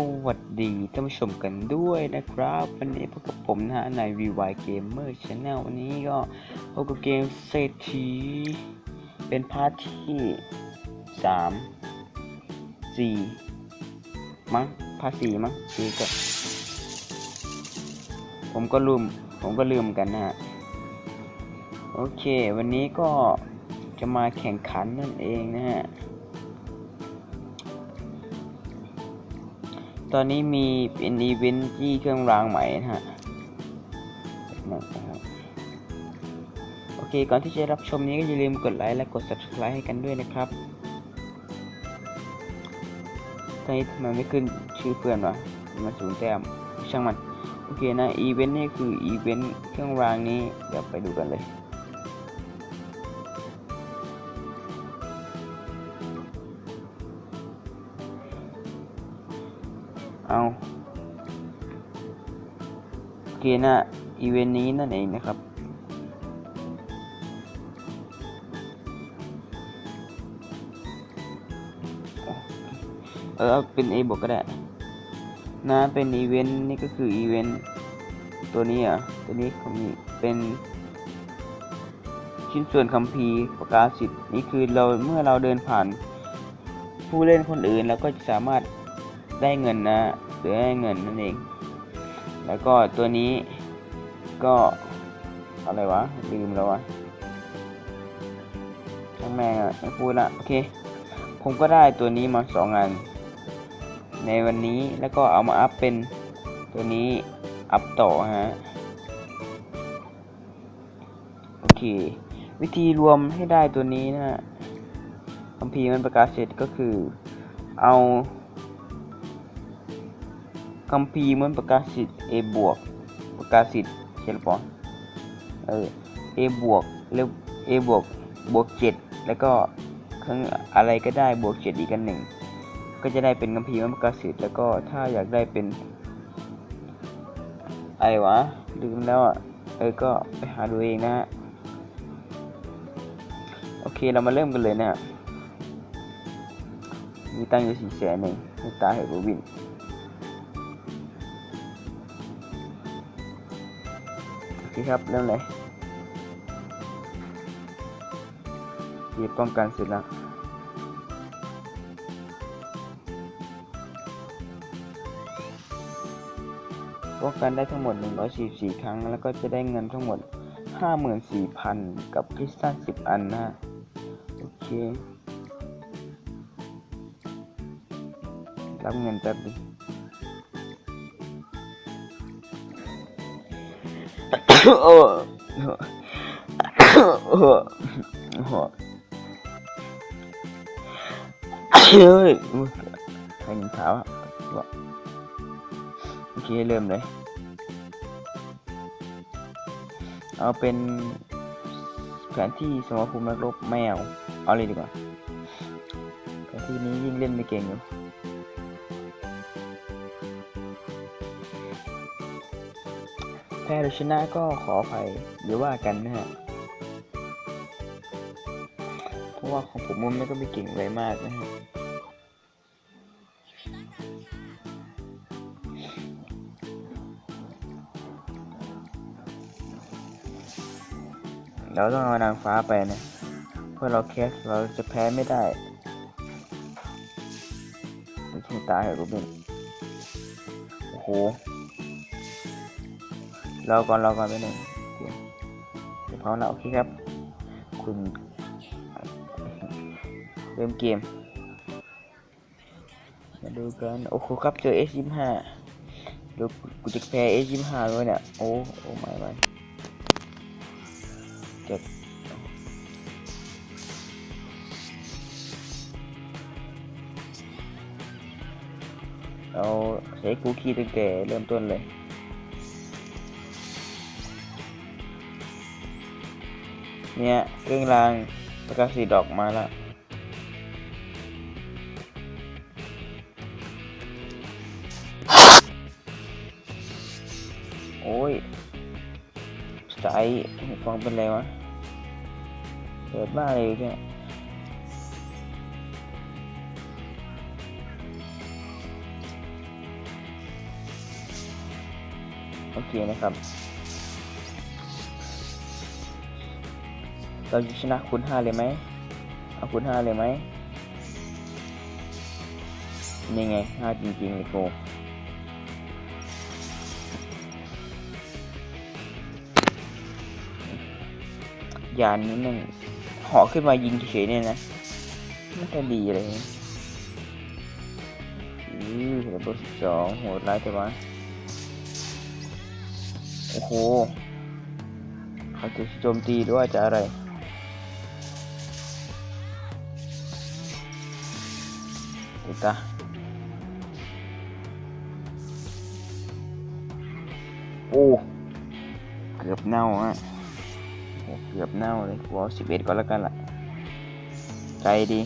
สวัสดีท่านผู้ชมกันด้วยนะครับ วันนี้พบกับผมนะฮะใน VY Gamer Channel วันนี้ก็พบกับเกมเศรษฐีเป็นพาร์ทที่สามสี่มั้งพาร์ทสี่มั้งสี่ก็ ผมก็ลืมผมก็ลืมกันนะฮะ โอเค วันนี้ก็จะมาแข่งขันนั่นเองนะฮะ ตอนนี้มีเป็นอีเวนต์ที่เครื่องรางใหม่นะฮะนะครับโอเค ก่อนที่จะรับชมนี้ก็อย่าลืมกดไลค์และกด subscribe ให้กันด้วยนะครับตอนนี้ทำไมไม่ขึ้นชื่อเพื่อนวะมาศูนย์แต้มช่างมัน โอเคนะ อีเวนต์นี่คืออีเวนต์เครื่องรางนี้ เดี๋ยวไปดูกันเลย เคนะอีเวนต์นี้นั่นเองนะครับ เออเป็น A บวกก็ได้ นะเป็นอีเวนต์นี่ก็คืออีเวนต์ตัวนี้อะ ตัวนี้เขามีเป็น ชิ้นส่วนคัมภีร์ประกาศสิทธิ์นี่คือเราเมื่อเราเดินผ่าน ผู้เล่นคนอื่นเราก็จะสามารถได้เงินนะหรือได้เงินนั่นเอง แล้วก็ตัวนี้ก็อะไรวะ ลืมแล้ววะช่างแม่งอะไม่พูดละโอเค ผมก็ได้ตัวนี้มาสองอัน ในวันนี้แล้วก็เอามาอัพเป็นตัวนี้อัพต่อฮะโอเค วิธีรวมให้ได้ตัวนี้นะฮะคัมภีร์มันประกาศเสร็จก็คือเอา คัมภีร์มันประกาศสิทธิ์ A บวกประกาศสิทธิ์ใช่หรือเปล่าเออ A บวกแล้ว A บวกบวกเจ็ดแล้วก็ข้างอะไรก็ได้บวกเจ็ดอีกกันหนึ่งก็จะได้เป็นคัมภีร์มันประกาศสิทธิ์แล้วก็ถ้าอยากได้เป็นอะไรวะลืมแล้วอะเออก็ไปหาดูเองนะฮะโอเคเรามาเริ่มกันเลยนะฮะมีตั้งอยู่สี่แสนหนึ่งตาให้โรบิน โอเคครับเริ่มเลยเก็บป้องกันเสร็จแล้วป้องกันได้ทั้งหมด 144 ครั้ง แล้วก็จะได้เงินทั้งหมด 54,000 กับคริสตัล10 อันนะโอเค รับเงินแป๊บดิโอ้โอ้โหเฮ้ยใครนิน ทาวะโอเคเริ่มเลย เอาเป็นแผนที่สมรภูมินักรบแมว เอาเลยดีกว่าแผนที่นี้ยิ่งเล่นไม่เก่งอยู่ พ้หรือชนะก็ขออภัยหรือว่ากันนะฮะเพราะว่าของผมมันไม่ก็ไม่เก่งอะไรมากนะฮะเราต้องเอานางฟ้าไปนะ เพื่อเราแคสเราจะแพ้ไม่ได้ไม่ใช่ตายเหรอรูบินโอ้โห รอก่อนรอก่อนไปหนึ่งเดี๋ยวพร้อมแล้วโอเคครับ คุณเริ่มเกม มาดูกัน โอ้โหครับเจอ S25 ดูกูจะแพ้ S25 เลยเนี่ยโอ้โอ้ไม่ไม่เจ็ดเอาใช้กูคีตั้งแต่เริ่มต้นเลย เนี่ยเรื่องรางประกาศสีดอกมาละโอ้ยสายฟังเป็นไรวะเกิดบ้าอะไรอยู่เนี่ยโอเคนะครับ เราจะชนะคูณห้าเลยไหมเอาคูณห้าเลยไหมนี่ไงห้าจริงๆเลยโกยานนี้มันเหาะขึ้นมายิงเฉยเนี่ยนะไม่ค่อยดีเลยอือระเบิดสิบสองโหดร้ายแต่ว่าโอ้โหเขาจะโจมตีหรือว่าจะอะไร อุยตาโอ้เกือบเน่าอะโอ้เกือบเน่าเลยกูเอาสิบเอ็ดก่อนแล้วกันล่ะใจดี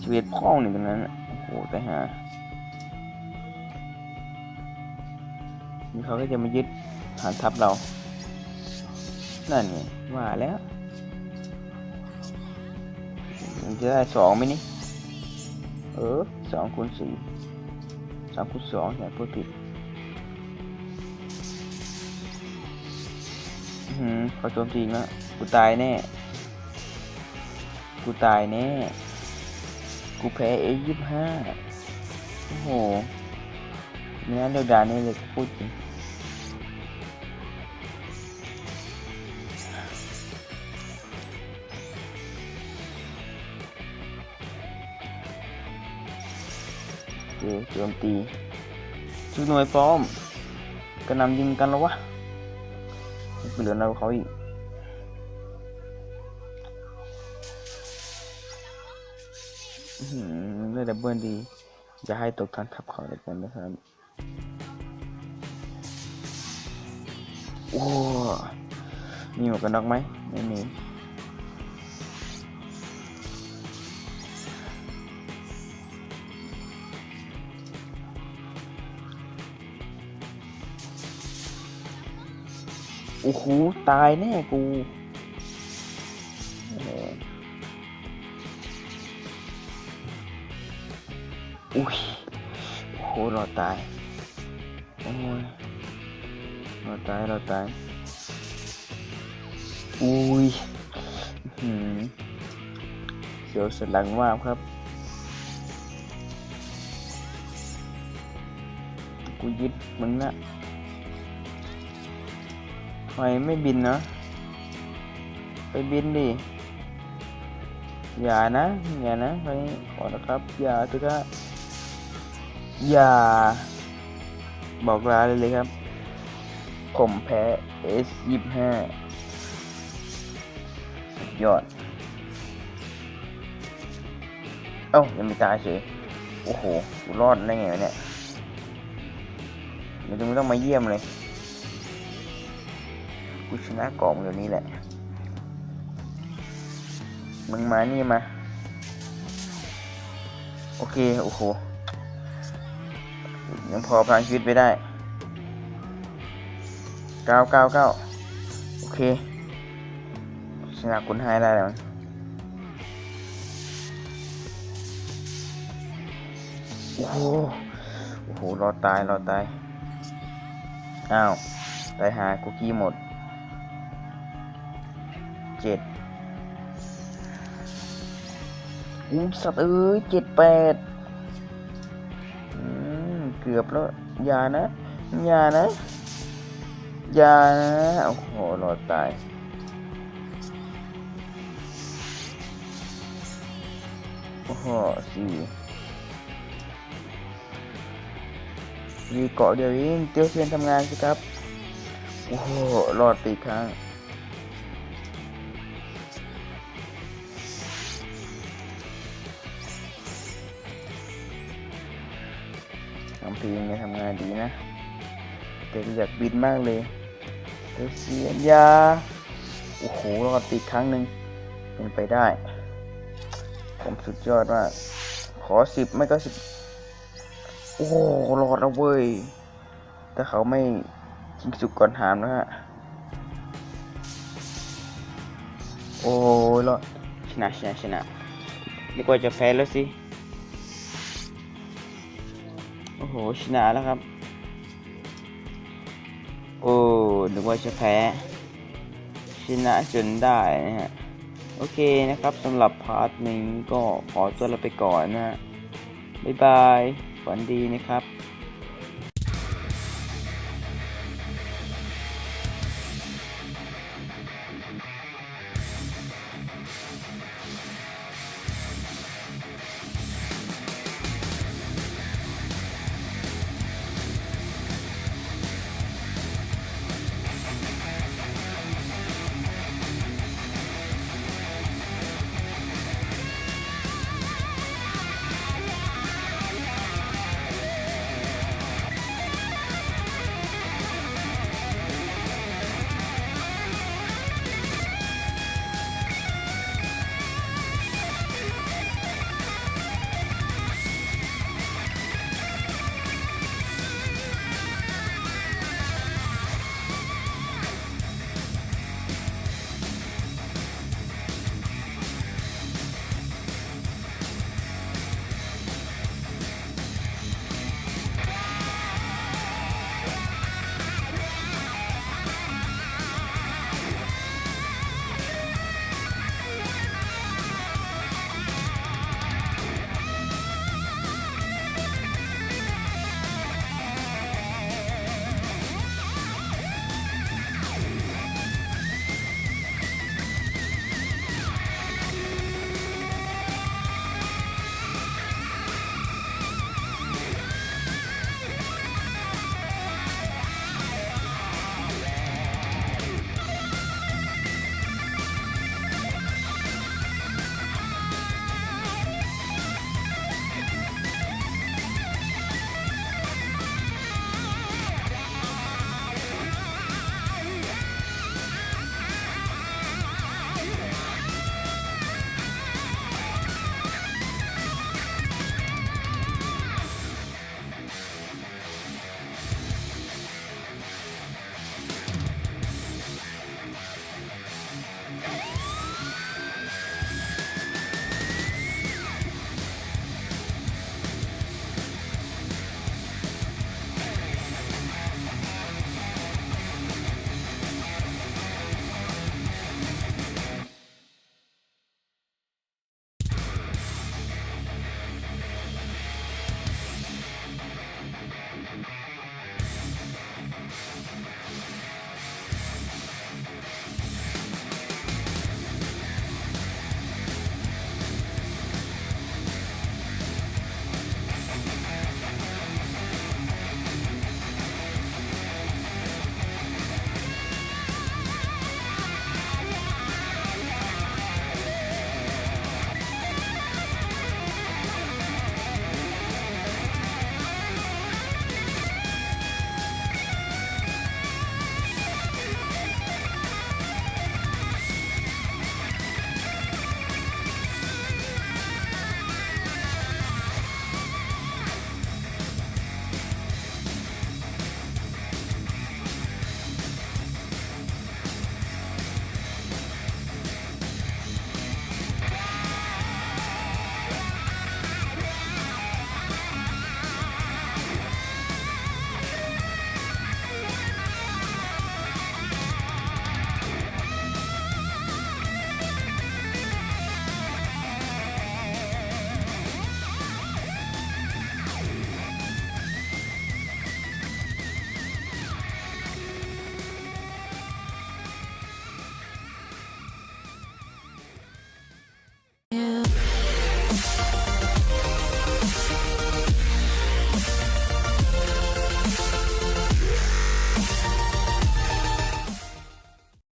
สิบเอ็ดพ่องหนึ่งตรงนั้นโอ้โหแต่หานี่เขาก็จะมายึดฐานทัพเรา นั่นไงว่าแล้วมันจะได้สองไหมนี่ เออสองคูณสี่สามคูณสองเนี่ยพูดผิดอืมเขาโจมตีอีกแล้วกูตายแน่ กูตายแน่ กูแพ้เอยี่สิบห้าโอ้โหเนี่ยเดือดดานนี่เลยกูพูดจริง โจมตีชุดหน่วยพร้อมกระนำยิงกันแล้ววะเหลือเราเขาอีกเลือดดับเบิลดี จะให้ตกทันทับเขาเลยกันนะครับ โอ้ มีหมวกกันน็อกไหม ไม่มี โอ้โหตายแน่กูอุ้ยโอ้โหรอดตายโอ้ยรอดตายรอดตายอุ้ยหืมเสียวสนหลังมากครับกูยึดมึงนะ ทำไมไม่บินเนาะไปบินดิอย่านะ อย่านะไปขอนะครับ อย่าเถอะครับอย่า บอกลาเลยเลยครับ ผมแพ้ S ยี่ห้าสุดยอด เอ้า ยังไม่ตายเฉยโอ้โหรอดได้ไงเนี่ยไม่ต้องไม่ต้องมาเยี่ยมเลย กูชนะกล่องเดี๋ยวนี้แหละ มึงมานี่มา โอเค โอ้โห ยังพอพลังชีวิตไปได้เก้าเก้าเก้าโอเค ชนะคุณให้ได้แล้วโอ้โห โอ้โห รอตาย รอตาย อ้าว ตายหาคุกกี้หมด เจ็ดอู้สัตว์เอ้ยเจ็ดแปดอืมเกือบแล้ว อย่านะ อย่านะ อย่านะ โอ้โหรอดตายโอ้โหสี่มีเกาะเดียวเองเตียวเซียนทำงานสิครับ โอ้โหรอดไปอีกครั้ง เพลงเนี่ยทำงานดีนะ แต่อยากบินมากเลยเดี๋ยเสียยา โอ้โหรอดติดครั้งหนึ่งเป็นไปได้ ผมสุดยอดมาก ขอสิบไม่ก็สิบโอ้โหรอดแล้วเว้ย แต่เขาไม่ชิงสุกก่อนหามนะฮะ โอ้ยรอดชนะชนะชนะนี่กว่าจะแพ้แล้วสิ อ้โหชนะแล้วครับ โอ้นึกว่าจะแพ้ชนะจนได้นะฮะ โอเคนะครับสำหรับพาร์ทนี้ก็ขอตัวลาไปก่อนนะฮะ บ๊ายบาย ฝันดีนะครับ